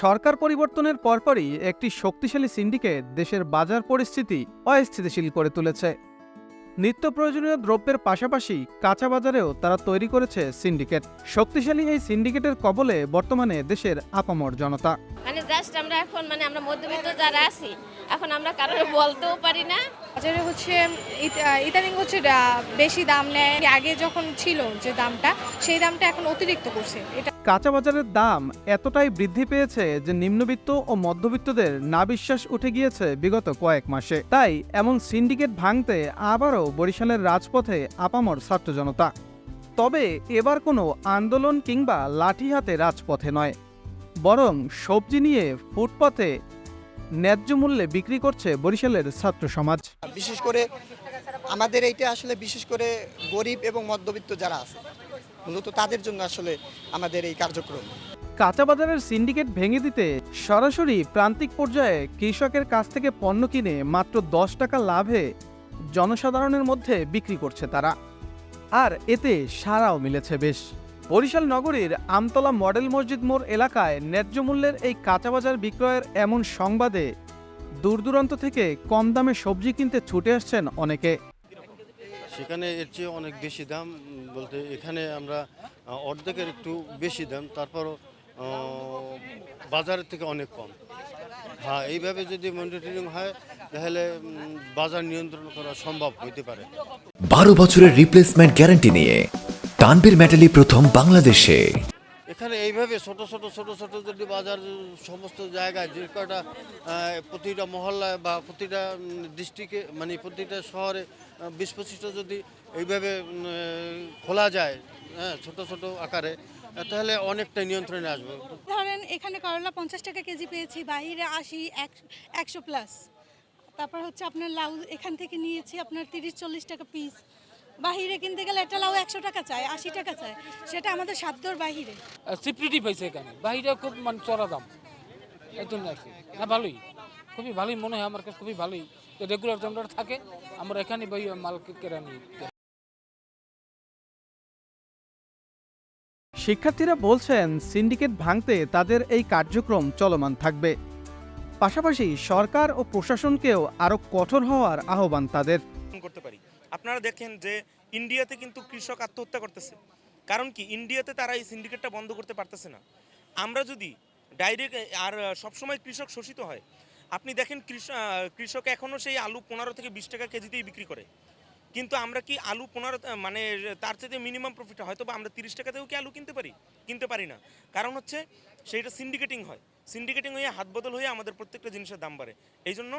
সরকার পরিবর্তনের পরপরই একটি শক্তিশালী সিন্ডিকেট দেশের বাজার পরিস্থিতি অস্থিতিশীল করে তুলেছে। নিত্য প্রয়োজনীয় দ্রব্যের পাশাপাশি কাঁচা বাজারেও তারা তৈরি করেছে সিন্ডিকেট। শক্তিশালী এই সিন্ডিকেটের কবলে বর্তমানে দেশের আপামর জনতা। মানে জাস্ট আমরা এখন মানে আমরা মধ্যবিত্ত যারা আছি, এখন আমরা কারোর বলতেও পারি না। বাজারে হচ্ছে ইদানিং হচ্ছে বেশি দাম নেয়। আগে যখন ছিল যে দামটা, সেই দামটা এখন অতিরিক্ত করছে। এটা কাঁচা বাজারের দাম এতটাই বৃদ্ধি পেয়েছে যে নিম্নবিত্ত ও মধ্যবিত্তদের না বিশ্বাস উঠে গিয়েছে বিগত কয়েক মাসে। তাই এমন সিন্ডিকেট ভাঙতে আবারও বরিশালের রাজপথে আপামর ছাত্র জনতা। তবে এবার কোনো আন্দোলন কিংবা লাঠি হাতে রাজপথে নয়। বরং সবজি নিয়ে ফুটপথে ন্যায্য মূল্যে বিক্রি করছে বরিশালের ছাত্র সমাজ। বিশেষ করে আমাদের এইটা আসলে বিশেষ করে গরিব এবং মধ্যবিত্ত যারা আছে মূলত তাদের জন্য আসলে আমাদের এই কার্যক্রম। কাঁচা বাজারের সিন্ডিকেট ভেঙে দিতে সরাসরি প্রান্তিক পর্যায়ে কৃষকের কাছ থেকে পণ্য কিনে মাত্র দশ টাকা লাভে জনসাধারণের মধ্যে বিক্রি করছে তারা। আর এতে সারাও মিলেছে বেশ। বরিশাল নগরীর আমতলা মডেল মসজিদ মোড় এলাকায় ন্যায্য মূল্যের এই কাঁচা বাজার বিক্রয়ের এমন সংবাদে দূর দূরান্ত থেকে কম দামে সবজি কিনতে ছুটে আসছেন অনেকে। সেখানে এর চেয়ে অনেক বেশি দাম বলতে এখানে আমরা অর্ধেকের একটু বেশি দাম তারপরও বাজারের থেকে অনেক কম। হ্যাঁ এইভাবে যদি মনিটরিং হয় তাহলে বাজার নিয়ন্ত্রণ করা সম্ভব হইতে পারে। বারো বছরের রিপ্লেসমেন্ট গ্যারান্টি নিয়ে তানবীর মেটালি প্রথম বাংলাদেশে। এখানে এইভাবে ছোট ছোট ছোট ছোট যদি বাজার সমস্ত জায়গায় যে কটা প্রতিটা মহল্লায় বা প্রতিটা ডিস্ট্রিক্টে মানে প্রতিটা শহরে বিশ পঁচিশটা যদি এইভাবে খোলা যায় হ্যাঁ ছোট ছোট আকারে তাহলে অনেকটা নিয়ন্ত্রণে আসবে। ধরেন এখানে করলা পঞ্চাশ টাকা কেজি পেয়েছি বাইরে আশি একশো প্লাস তারপর হচ্ছে আপনার লাউ এখান থেকে নিয়েছি আপনার তিরিশ চল্লিশ টাকা পিস বাহিরে কিনতে গেলে একটা লাউ একশো টাকা চায় আশি টাকা চায়। সেটা আমাদের সাধ্যর বাহিরে। সিপ্রিটি পাইছে এখানে। বাইরে খুব মানে চড়া দাম। এই জন্য আর কি। না ভালোই। খুবই ভালোই মনে হয় আমার কাছে খুবই ভালোই। তো রেগুলার জমটা থাকে আমরা এখানে বই মাল কেরা নিই। শিক্ষার্থীরা বলছেন সিন্ডিকেট ভাঙতে তাদের এই কার্যক্রম চলমান থাকবে। পাশাপাশি সরকার ও প্রশাসনকেও আরও কঠোর হওয়ার আহ্বান তাদের। আপনারা দেখেন যে ইন্ডিয়াতে কিন্তু কৃষক আত্মহত্যা করতেছে। কারণ কি? ইন্ডিয়াতে তারা এই সিন্ডিকেটটা বন্ধ করতে পারতেছে না। আমরা যদি ডাইরেক্ট আর সবসময় কৃষক শোষিত হয়, আপনি দেখেন কৃষক এখনও সেই আলু পনেরো থেকে বিশ টাকা কেজিতেই বিক্রি করে। কিন্তু আমরা কি আলু পনেরো মানে তার চাইতে মিনিমাম প্রফিট হয়তো বা আমরা তিরিশ টাকাতেও কি আলু কিনতে পারি? কিনতে পারি না। কারণ হচ্ছে সেইটা সিন্ডিকেটিং হয়। সিন্ডিকেটিং হয়ে, হাত বদল হয়ে আমাদের প্রত্যেকটা জিনিসের দাম বাড়ে। এই জন্য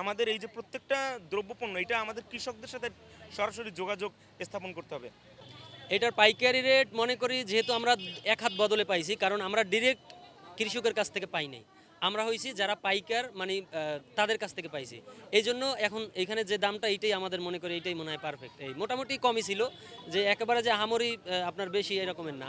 আমাদের এই যে প্রত্যেকটা দ্রব্যপণ্য, এটা আমাদের কৃষকদের সাথে সরাসরি যোগাযোগ স্থাপন করতে হবে। এটার পাইকারি রেট মনে করি, যেহেতু আমরা এক হাত বদলে পাইছি, কারণ আমরা ডিরেক্ট কৃষকের কাছ থেকে পাই নাই। আমরা হয়েছি যারা পাইকার মানে তাদের কাছ থেকে পাইছি। এই জন্য এখন এখানে যে দামটা এইটাই আমাদের মনে করে এইটাই মনে হয় পারফেক্ট এই মোটামুটি কমই ছিল, যে একেবারে যে হামরি আপনার বেশি এরকমের না।